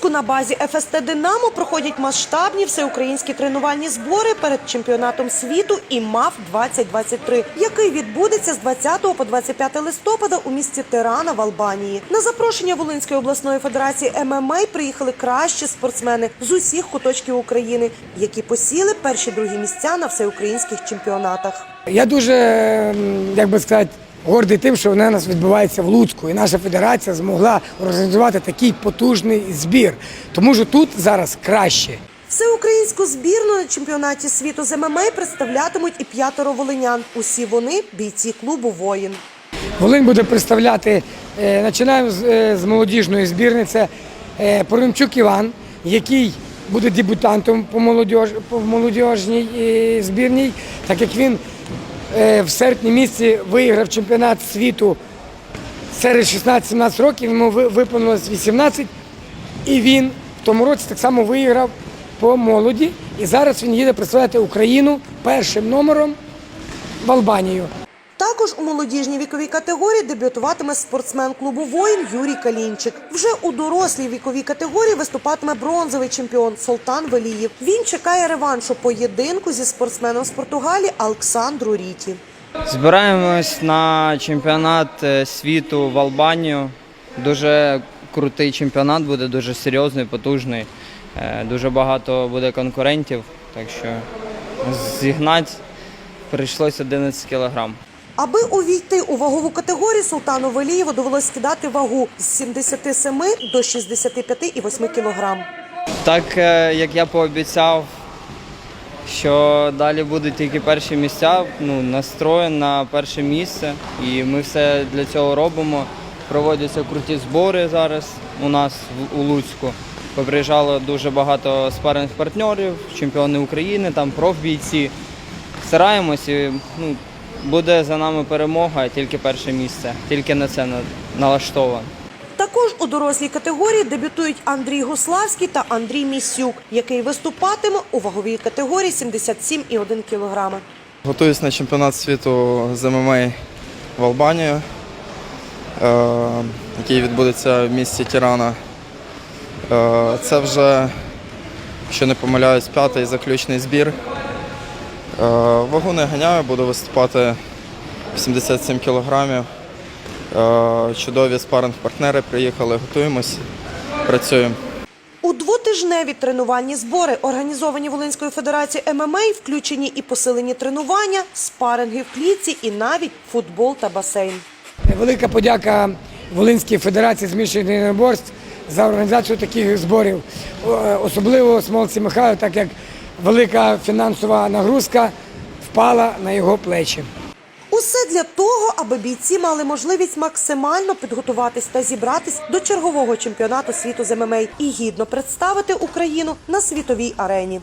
Луцьку на базі ФСТ Динамо проходять масштабні всеукраїнські тренувальні збори перед чемпіонатом світу ІМАФ 2023, який відбудеться з 20 по 25 листопада у місті Тирана в Албанії. На запрошення Волинської обласної федерації ММА приїхали кращі спортсмени з усіх куточків України, які посіли перші другі місця на всеукраїнських чемпіонатах. Я дуже, як би сказати, гордий тим, що вона у нас відбувається в Луцьку, і наша федерація змогла організувати такий потужний збір. Тому що тут зараз краще. Всеукраїнську збірну на чемпіонаті світу з ММА представлятимуть і п'ятеро волинян. Усі вони бійці клубу Воїн. Волинь буде представляти, е, починаємо з, е, молодіжної збірни. Це е, Поримчук Іван, який буде дебютантом по, молодіж, по молодіжній збірній, так як він в серпні місці виграв чемпіонат світу серед 16-17 років, йому виповнилось 18, і він в тому році так само виграв по молоді. І зараз він їде представляти Україну першим номером в Албанію. Також у молодіжній віковій категорії дебютуватиме спортсмен клубу Воїн Юрій Калінчик. Вже у дорослій віковій категорії виступатиме бронзовий чемпіон Солтан Велієв. Він чекає реваншу поєдинку зі спортсменом з Португалії Олександру Ріті. Збираємось на чемпіонат е, світу в Албанію. Дуже крутий чемпіонат буде, дуже серйозний, потужний. Е, Дуже багато буде конкурентів, так що зігнати прийшлось 11 кілограм. Аби увійти у вагову категорію Султану Велієву довелось скидати вагу з 77 до 65,8 кілограм. Так е, як я пообіцяв, що далі будуть тільки перші місця, ну, настроєн на перше місце. І ми все для цього робимо. Проводяться круті збори зараз у нас у Луцьку. Поприїжджало дуже багато спарних партнерів, чемпіони України, там профбійці. Стараємось і ну, буде за нами перемога, тільки перше місце, тільки на це на- налаштовано. Також у дорослій категорії дебютують Андрій Гуславський та Андрій Місюк, який виступатиме у ваговій категорії 77,1 кілограми. Готуюсь на чемпіонат світу з ММА в Албанію, е, який відбудеться в місті Тірана. Е, Це вже, якщо не помиляюсь, п'ятий заключний збір. Е, Вагу не ганяю, буду виступати 77 кілограмів. Е, Чудові спаринг-партнери приїхали, готуємось, працюємо. У двотижневі тренувальні збори, організовані Волинською федерацією ММА, включені і посилені тренування, спаринги в клітці і навіть футбол та басейн. Велика подяка Волинській Федерації змішаних єдиноборств за організацію таких зборів. Особливо Смолці Михайло, так як велика фінансова нагрузка впала на його плечі. Усе для того, аби бійці мали можливість максимально підготуватись та зібратись до чергового чемпіонату світу з ММА і гідно представити Україну на світовій арені.